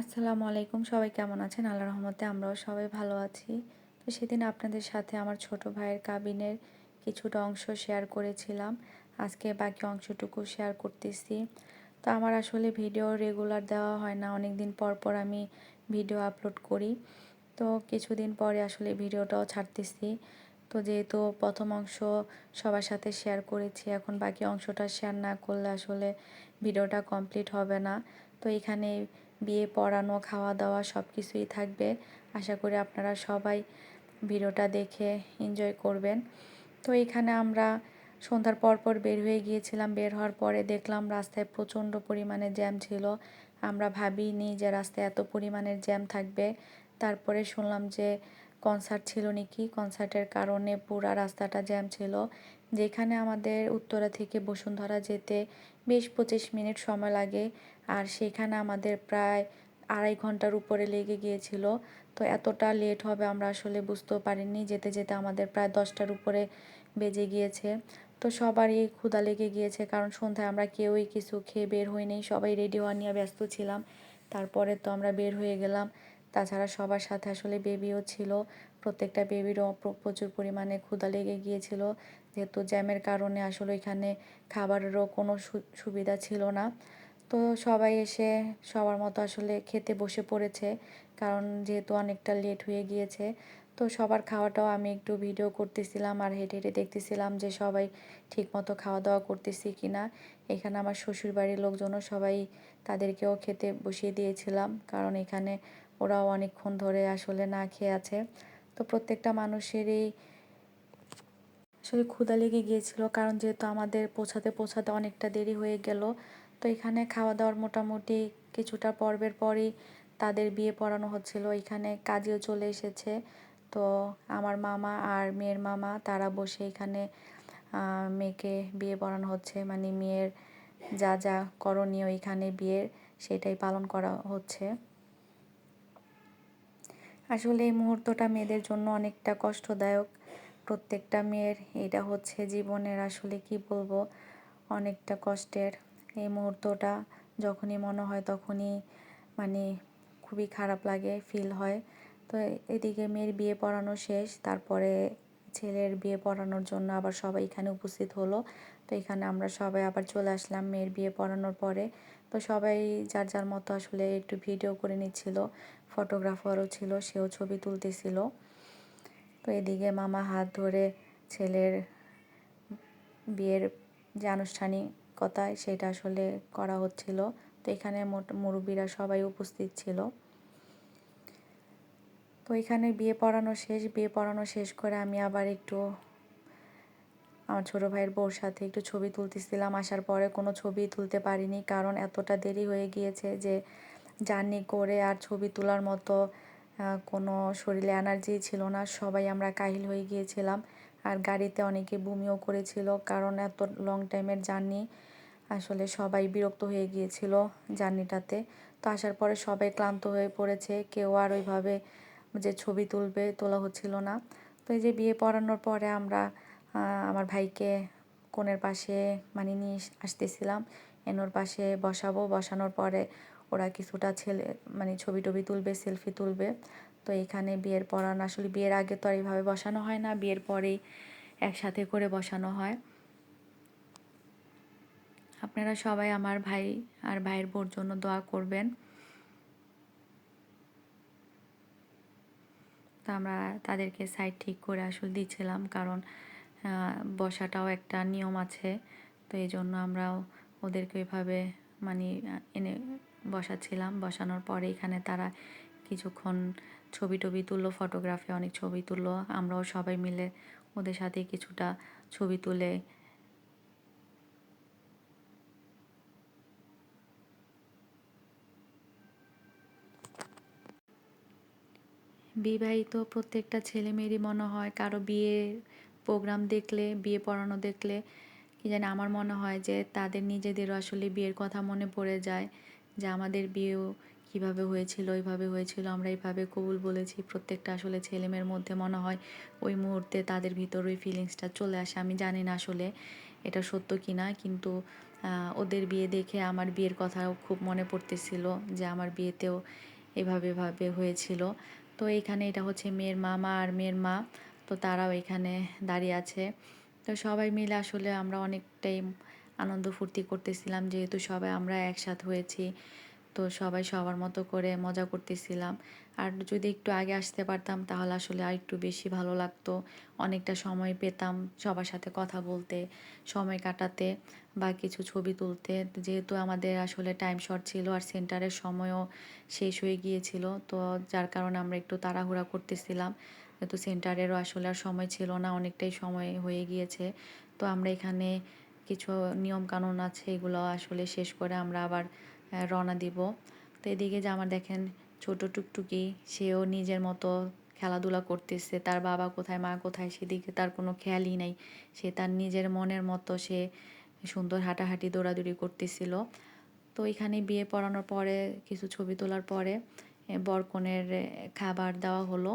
আসসালামু আলাইকুম। সবাই কেমন আছেন? আল্লাহ রহমতে আমরাও সবাই ভালো আছি। তো সেদিন আপনাদের সাথে আমার ছোট ভাইয়ের কাবিনের কিছুটা অংশ শেয়ার করেছিলাম। আজকে বাকি অংশটুকু শেয়ার করতেছি। তো আমার আসলে ভিডিও রেগুলার দেওয়া হয় না। অনেক দিন পর পর আমি ভিডিও আপলোড করি। তো কিছুদিন পরে আসলে ভিডিওটাও ছাড়তেছি। তো যেহেতু প্রথম অংশ সবার সাথে শেয়ার করেছি, এখন বাকি অংশটা শেয়ার না করলে আসলে ভিডিওটা কমপ্লিট হবে না। তো এখানে বিয়ে, পড়ানো খাওয়া দাওয়া সব কিছুই থাকবে। আশা করি আপনারা সবাই ভিডিওটা দেখে এনজয় করবেন। তো এখানে আমরা সন্ধ্যার পর পর বের হয়ে গিয়েছিলাম। বের হওয়ার পরে দেখলাম রাস্তায় প্রচণ্ড পরিমাণে জ্যাম ছিল। আমরা ভাবিনি যে রাস্তায় এত পরিমাণের জ্যাম থাকবে। তারপরে শুনলাম যে কনসার্ট ছিল নাকি? কনসার্টের কারণে পুরা রাস্তাটা জ্যাম ছিল। যেখানে আমাদের উত্তরা থেকে বসুন্ধরা যেতে বিশ পঁচিশ মিনিট সময় লাগে। আর সেখানে আমাদের প্রায় আড়াই ঘণ্টার উপরে লেগে গিয়েছিল। তো এতটা লেট হবে আমরা আসলে বুঝতেও পারিনি। যেতে যেতে আমাদের প্রায় দশটার উপরে বেজে গিয়েছে। তো সবারই ক্ষুধা লেগে গিয়েছে কারণ সন্ধ্যায় আমরা কেউই কিছু খেয়ে বের হইনি সবাই রেডি হওয়া নিয়ে ব্যস্ত ছিলাম। তারপরে তো আমরা বের হয়ে গেলাম। তাছাড়া সবার সাথে আসলে বেবিও ছিল। প্রত্যেকটা বেবিরও প্রচুর পরিমাণে ক্ষুধা লেগে গিয়েছিল। যেহেতু জ্যামের কারণে আসলে এখানে খাবারেরও কোনো সুবিধা ছিল না। তো সবাই এসে সবার মতো আসলে খেতে বসে পড়েছে। কারণ যেহেতু অনেকটা লেট হয়ে গিয়েছে, তো সবার খাওয়াটাও আমি একটু ভিডিও করতেছিলাম আর হেঁটে হেঁটে দেখতেছিলাম যে সবাই ঠিক মতো খাওয়া দাওয়া করতেছি কি না এখানে আমার শ্বশুর বাড়ির লোকজনও সবাই তাদেরকেও খেতে বসিয়ে দিয়েছিলাম। কারণ এখানে ওরাও অনেকক্ষণ ধরে আসলে না খেয়ে আছে। তো প্রত্যেকটা মানুষেরই আসলে ক্ষুদা লেগে গিয়েছিল, কারণ যেহেতু আমাদের পৌঁছাতে পৌঁছাতে অনেকটা দেরি হয়ে গেল, তো এখানে খাওয়া দাওয়ার মোটামুটি কিছুটা পর্বের পরই তাদের বিয়ে পড়ানো হচ্ছিল। এখানে কাজেও চলে এসেছে। তো আমার মামা আর মেয়ের মামা, তারা বসে এখানে মেয়েকে বিয়ে পড়ানো হচ্ছে। মানে মেয়ের যা যা করণীয় এখানে বিয়ের, সেটাই পালন করা হচ্ছে। আসলে এই মুহূর্তটা মেয়েদের জন্য অনেকটা কষ্টদায়ক। প্রত্যেকটা মেয়ের এটা হচ্ছে জীবনের আসলে কি বলব? অনেকটা কষ্টের। এই মুহূর্তটা যখনই মনে হয় তখনই মানে খুবই খারাপ লাগে ফিল হয়। তো এদিকে মেয়ের বিয়ে পড়ানো শেষ, তারপরে ছেলের বিয়ে পড়ানোর জন্য আবার সবাই এখানে উপস্থিত হলো। তো এখানে আমরা সবাই আবার চলে আসলাম মেয়ের বিয়ে পড়ানোর পরে। তো সবাই যার যার মতো আসলে একটু ভিডিও করে নিচ্ছিল ফটোগ্রাফারও ছিল, সেও ছবি তুলতেছিল। তো এদিকে মামা হাত ধরে ছেলের বিয়ের যে আনুষ্ঠানিকতায় সেটা আসলে করা হচ্ছিল। তো এখানে মোট মুরব্বীরা সবাই উপস্থিত ছিল। তো এখানে বিয়ে পড়ানো শেষ, বিয়ে পড়ানো শেষ করে আমি আবার একটু আমার ছোটো ভাইয়ের বউর সাথে একটু ছবি তুলতেছিলাম। আসার পরে কোনো ছবি তুলতে পারিনি, কারণ এতটা দেরি হয়ে গিয়েছে যে জার্নি করে আর ছবি তোলার মতো কোনো শরীরে এনার্জি ছিল না। সবাই আমরা কাহিল হয়ে গিয়েছিলাম আর গাড়িতে অনেকে বমিও করেছিল, কারণ এত লং টাইমের জার্নি আসলে সবাই বিরক্ত হয়ে গিয়েছিল জার্নিটাতে। তো আসার পরে সবাই ক্লান্ত হয়ে পড়েছে, কেউ আর ওইভাবে যে ছবি তুলবে তোলা হচ্ছিল না। তো এই যে বিয়ে পড়ানোর পরে আমরা আমার ভাইকে কোণের পাশে মানে নিয়ে আসতেছিলাম। এনোর পাশে বসাবো। বসানোর পরে ওরা কিছুটা ছেলে মানে ছবি টবি তুলবে, সেলফি তুলবে। তো এখানে বিয়ের পড়ানো, আসলে বিয়ের আগে তো আর এইভাবে বসানো হয় না। বিয়ের পরেই একসাথে করে বসানো হয়। আপনারা সবাই আমার ভাই আর ভাইয়ের বোর জন্য দোয়া করবেন। তা আমরা তাদেরকে সাইড ঠিক করে আসলে দিচ্ছিলাম কারণ বসাটাও একটা নিয়ম আছে। তো এই জন্য আমরাও ওদেরকে এভাবে মানে এনে বসাচ্ছিলাম। বসানোর পরে এখানে তারা কিছুক্ষণ ছবি টবি তুললো ফটোগ্রাফি অনেক ছবি তুললো। আমরাও সবাই মিলে ওদের সাথে কিছুটা ছবি তুলে বিবাহিত প্রত্যেকটা ছেলে মেয়েরই মনে হয় কারও বিয়ে প্রোগ্রাম দেখলে, বিয়ে পড়ানো দেখলে, কি জানি আমার মনে হয় যে তাদের নিজেদেরও আসলে বিয়ের কথা মনে পড়ে যায় যে আমাদের বিয়েও কীভাবে হয়েছিল ওইভাবে হয়েছিল, আমরা এইভাবে কবুল বলেছি। প্রত্যেকটা আসলে ছেলেমেয়ের মধ্যে মনে হয় ওই মুহূর্তে তাদের ভিতর ওই ফিলিংসটা চলে আসে। আমি জানি না আসলে এটা সত্য কি না কিন্তু ওদের বিয়ে দেখে আমার বিয়ের কথাও খুব মনে পড়তেছিল যে আমার বিয়েতেও এভাবে এভাবে হয়েছিল। তো এখানে এটা হচ্ছে মেয়ের মামা আর মেয়ের মা। তো তারাও এখানে দাঁড়িয়ে আছে। তো সবাই মিলে আসলে আমরা অনেকটাই আনন্দ ফুর্তি করতেছিলাম, যেহেতু সবাই আমরা একসাথ হয়েছি। তো সবাই সবার মতো করে মজা করতেছিলাম। আর যদি একটু আগে আসতে পারতাম, তাহলে আসলে আর একটু বেশি ভালো লাগতো। অনেকটা সময় পেতাম সবার সাথে কথা বলতে, সময় কাটাতে বা কিছু ছবি তুলতে। যেহেতু আমাদের আসলে টাইম শর্ট ছিল আর সেন্টারের সময়ও শেষ হয়ে গিয়েছিল, তো যার কারণে আমরা একটু তাড়াহুড়া করতেছিলাম। কিন্তু সেন্টারেরও আসলে আর সময় ছিল না, অনেকটাই সময় হয়ে গিয়েছে। তো আমরা এখানে কিছু নিয়ম কানুন আছে, এগুলো আসলে শেষ করে আমরা আবার রওনা দিব। তো এদিকে যে আমার দেখেন ছোট টুকটুকি, সেও নিজের মতো খেলাধুলা করতেছে, তার বাবা কোথায়, মা কোথায়, সেদিকে তার কোনো খেয়ালই নাই। সে তার নিজের মনের মতো সে সুন্দর হাঁটাহাঁটি, দৌড়াদৌড়ি করতেছিল। তো এখানে বিয়ে পড়ানোর পরে, কিছু ছবি তোলার পরে বরকনের খাবার দেওয়া হলো।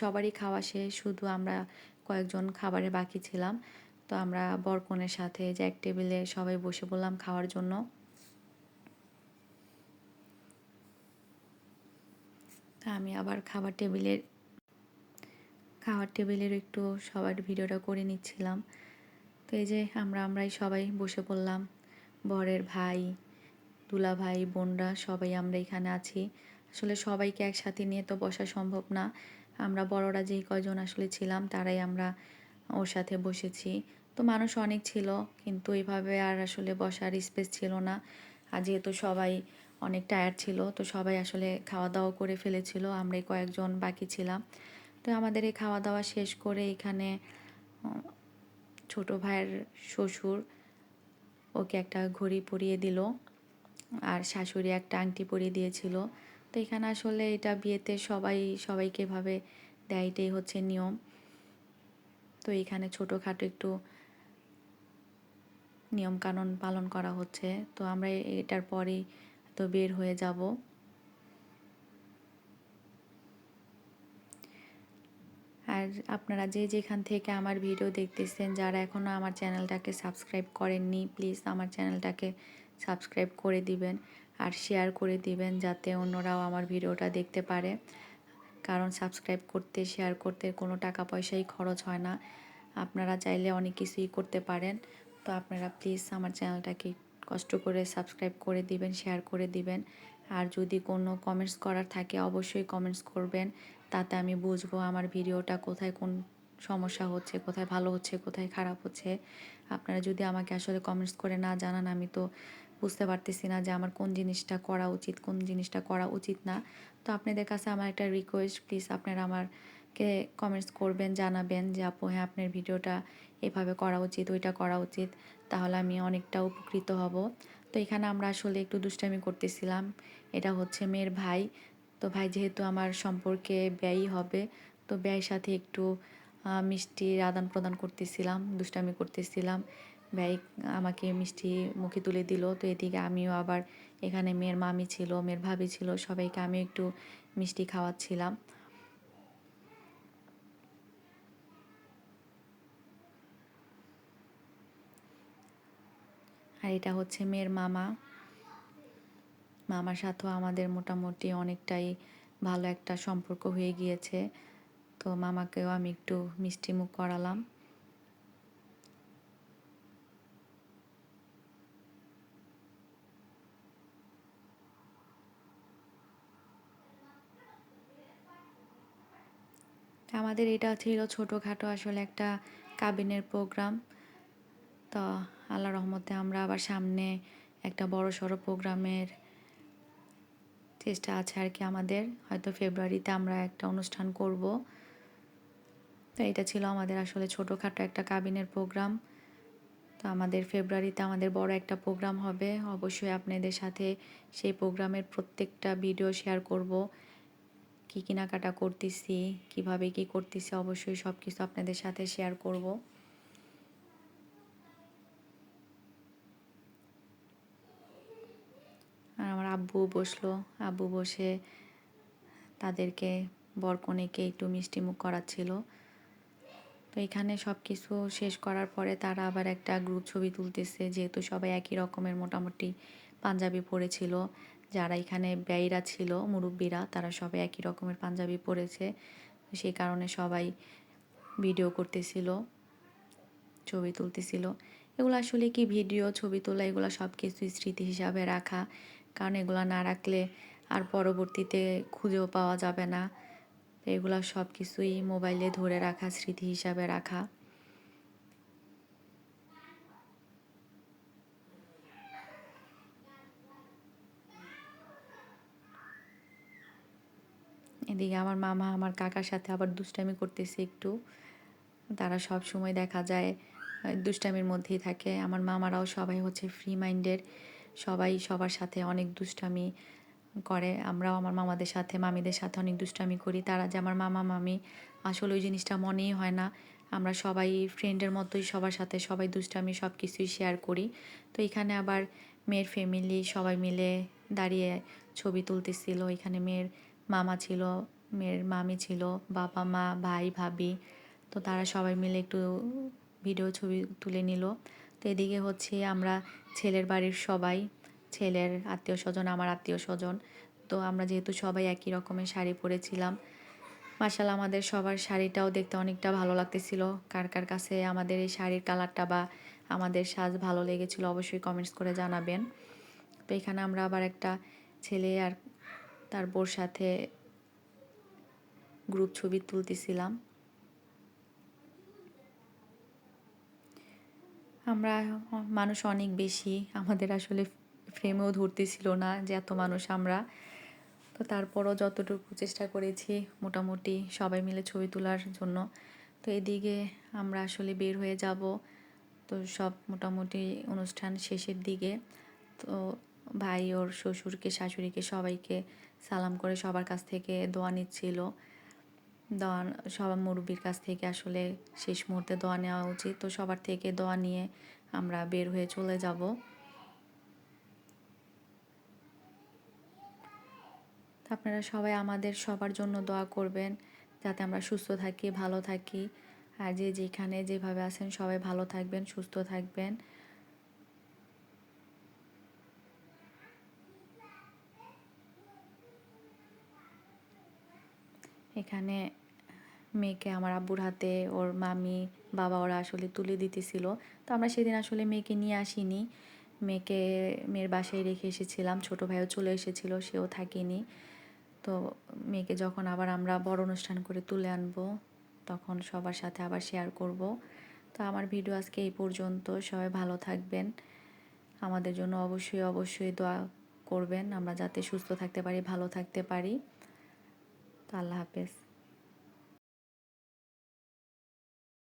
সবারই খাওয়া শেষ, শুধু আমরা কয়েকজন খাবারে বাকি ছিলাম। তো আমরা বরকনের সাথে যে এক টেবিলে সবাই বসে বললাম খাওয়ার জন্য। আমি আবার খাবার টেবিলের, খাওয়ার টেবিলের একটু সবার ভিডিওটা করে নিচ্ছিলাম। তো এই যে আমরা, আমরাই সবাই বসে পড়লাম। বরের ভাই, দুলা ভাই, বোনরা সবাই আমরা এখানে আছি। আসলে সবাইকে একসাথে নিয়ে তো বসা সম্ভব না। আমরা বড়রা যেই কয়জন আসলে ছিলাম, তারাই আমরা ওর সাথে বসেছি। তো মানুষ অনেক ছিল, কিন্তু এইভাবে আর আসলে বসার স্পেস ছিল না। আর যেহেতু সবাই অনেক টায়ার্ড ছিল, তো সবাই আসলে খাওয়া দাওয়া করে ফেলেছিল, আমরাই কয়েকজন বাকি ছিলাম। তো আমাদের এই খাওয়া দাওয়া শেষ করে এখানে, ছোট ভাইয়ের শ্বশুর ওকে একটা ঘড়ি পরিয়ে দিল, আর শাশুড়ি একটা আংটি পরিয়ে দিয়েছিল। তো এখানে আসলে এটা বিয়েতে সবাই, সবাইকে ভাবে দেয় এটাই হচ্ছে নিয়ম। তো এখানে ছোটোখাটো একটু নিয়ম কানুন পালন করা হচ্ছে। তো আমরা এটার পরেই তো বের হয়ে যাব। আর আপনারা যে যেখান থেকে আমার ভিডিও দেখতেছেন, যারা এখনও আমার চ্যানেলটাকে সাবস্ক্রাইব করেননি, প্লিজ আমার চ্যানেলটাকে সাবস্ক্রাইব করে দিবেন। আর শেয়ার করে দিবেন যাতে অন্যরাও আমার ভিডিওটা দেখতে পারে। কারণ সাবস্ক্রাইব করতে শেয়ার করতে কোনো টাকা পয়সাই খরচ হয় না। আপনারা চাইলে অনেক কিছুই করতে পারেন। তো আপনারা প্লিজ আমার চ্যানেলটাকে কষ্ট করে সাবস্ক্রাইব করে দিবেন শেয়ার করে দিবেন। আর যদি কোনো কমেন্টস করার থাকে, অবশ্যই কমেন্টস করবেন। তাতে আমি বুঝব আমার ভিডিওটা কোথায় কোন সমস্যা হচ্ছে, কোথায় ভালো হচ্ছে, কোথায় খারাপ হচ্ছে। আপনারা যদি আমাকে আসলে কমেন্টস করে না জানান, আমি তো বুঝতে পারতেছি না যে আমার কোন জিনিসটা করা উচিত, কোন জিনিসটা করা উচিত না। তো আপনাদের কাছে আমার একটা রিকোয়েস্ট প্লিজ আপনারা আমারকে কমেন্টস করবেন, জানাবেন যে, আপু হ্যাঁ আপনার ভিডিওটা এভাবে করা উচিত, ওইটা করা উচিত, তাহলে আমি অনেকটা উপকৃত হব। তো এখানে আমরা আসলে একটু দুষ্টামি করতেছিলাম। এটা হচ্ছে মেয়ের ভাই। তো ভাই যেহেতু আমার সম্পর্কে ব্যয়ই হবে, তো ব্যয়ের সাথে একটু মিষ্টির আদান প্রদান করতেছিলাম, দুষ্টামি করতেছিলাম। ব্যয় আমাকে মিষ্টি মুখে তুলে দিল। তো এদিকে আমিও আবার এখানে মেয়ের মামি ছিল, মেয়ের ভাবি ছিল, সবাইকে আমি একটু মিষ্টি খাওয়াচ্ছিলাম। আর এটা হচ্ছে মেয়ের মামা। মামার সাথেও আমাদের মোটামুটি অনেকটাই ভালো একটা সম্পর্ক হয়ে গিয়েছে। তো মামাকেও আমি একটু মিষ্টি মুখ করালাম। আমাদের এটা ছিল ছোটোখাটো আসলে একটা কাবিনের প্রোগ্রাম তো আল্লাহ রহমতে আমরা আবার সামনে একটা বড় সড়ো প্রোগ্রামের চেষ্টা আছে আর কি আমাদের। হয়তো ফেব্রুয়ারিতে আমরা একটা অনুষ্ঠান করব। তো এটা ছিল আমাদের আসলে ছোটোখাটো একটা কাবিনের প্রোগ্রাম তো আমাদের ফেব্রুয়ারিতে আমাদের বড় একটা প্রোগ্রাম হবে। অবশ্যই আপনাদের সাথে সেই প্রোগ্রামের প্রত্যেকটা ভিডিও শেয়ার করব। কি কেনাকাটা করতেছি, কীভাবে কি করতেছি, অবশ্যই সব কিছু আপনাদের সাথে শেয়ার করব। আর আমার আব্বু বসল, আব্বু বসে তাদেরকে বরকনেকে একটু মিষ্টি মুখ করাচ্ছিল। তো এখানে সব কিছু শেষ করার পরে তারা আবার একটা গ্রুপ ছবি তুলতেছে, যেহেতু সবাই একই রকমের মোটামুটি পাঞ্জাবি পরেছিল। যারা এখানে ব্যয়ীরা ছিল, মুরব্বীরা, তারা সবাই একই রকমের পাঞ্জাবি পরেছে। সেই কারণে সবাই ভিডিও করতেছিল, ছবি তুলতেছিল। এগুলো আসলে কি ভিডিও ছবি তোলা, এগুলো সব কিছু স্মৃতি হিসাবে রাখা। কারণ এগুলো না রাখলে আর পরবর্তীতে খুঁজেও পাওয়া যাবে না। এগুলো সব কিছুই মোবাইলে ধরে রাখা, স্মৃতি হিসাবে রাখা। এদিকে আমার মামা, আমার কাকার সাথে আবার দুষ্টামি করতেছে একটু। তারা সব সময় দেখা যায়, দুষ্টামির মধ্যেই থাকে। আমার মামারাও সবাই হচ্ছে ফ্রি মাইন্ডের সবাই সবার সাথে অনেক দুষ্টামি করে। আমরাও আমার মামাদের সাথে, মামিদের সাথে অনেক দুষ্টামি করি। তারা যে আমার মামা, মামি, আসলে ওই জিনিসটা মনেই হয় না। আমরা সবাই ফ্রেন্ডের মতোই সবার সাথে সবাই দুষ্টামি সব কিছুই শেয়ার করি। তো এখানে আবার মেয়ের ফ্যামিলি সবাই মিলে দাঁড়িয়ে ছবি তুলতেছিল। এখানে মেয়ের মামা ছিল, মেয়ের মামি ছিল, বাবা, মা, ভাই, ভাবি। তো তারা সবাই মিলে একটু ভিডিও ছবি তুলে নিল। তো এদিকে হচ্ছে আমরা ছেলের বাড়ির সবাই, ছেলের আত্মীয় স্বজন, আমার আত্মীয় স্বজন। তো আমরা যেহেতু সবাই একই রকমের শাড়ি পরেছিলাম মার্শাল আমাদের সবার শাড়িটাও দেখতে অনেকটা ভালো লাগতেছিল। কার কার কাছে আমাদের এই শাড়ির কালারটা বা আমাদের সাজ ভালো লেগেছিল অবশ্যই কমেন্টস করে জানাবেন। তো এখানে আমরা আবার একটা ছেলে আর তার বোর সাথে গ্রুপ ছবি তুলতেছিলাম। আমরা মানুষ অনেক বেশি, আমাদের আসলে ফ্রেমেও ধরতেছিল না যে এত মানুষ আমরা। তো তারপরও যতটুকু চেষ্টা করেছি, মোটামুটি সবাই মিলে ছবি তোলার জন্য। তো এদিকে আমরা আসলে বের হয়ে যাব। তো সব মোটামুটি অনুষ্ঠান শেষের দিকে। তো ভাই ওর শ্বশুরকে, শাশুড়িকে, সবাইকে সালাম করে সবার কাছ থেকে দোয়া নিচ্ছিল। দোয়া, সবার মুরব্বীর কাছ থেকে আসলে শেষ মুহূর্তে দোয়া নেওয়া উচিত। তো সবার থেকে দোয়া নিয়ে আমরা বের হয়ে চলে যাব। আপনারা সবাই আমাদের সবার জন্য দোয়া করবেন, যাতে আমরা সুস্থ থাকি, ভালো থাকি। আর যে যেখানে যেভাবে আছেন সবাই ভালো থাকবেন, সুস্থ থাকবেন। এখানে মেয়েকে আমার আব্বুর হাতে, ওর মামি, বাবা ওরা আসলে তুলে দিতেছিল। তো আমরা সেদিন আসলে মেয়েকে নিয়ে আসিনি। মেয়েকে, মেয়ের বাসায় রেখে এসেছিলাম। ছোটো ভাইও চলে এসেছিল, সেও থাকেনি। তো মেয়েকে যখন আবার আমরা বড় অনুষ্ঠান করে তুলে আনব, তখন সবার সাথে আবার শেয়ার করব। তো আমার ভিডিও আজকে এই পর্যন্ত। সবাই ভালো থাকবেন। আমাদের জন্য অবশ্যই অবশ্যই দোয়া করবেন। আমরা যাতে সুস্থ থাকতে পারি, ভালো থাকতে পারি। তো আল্লাহ হাফেজ।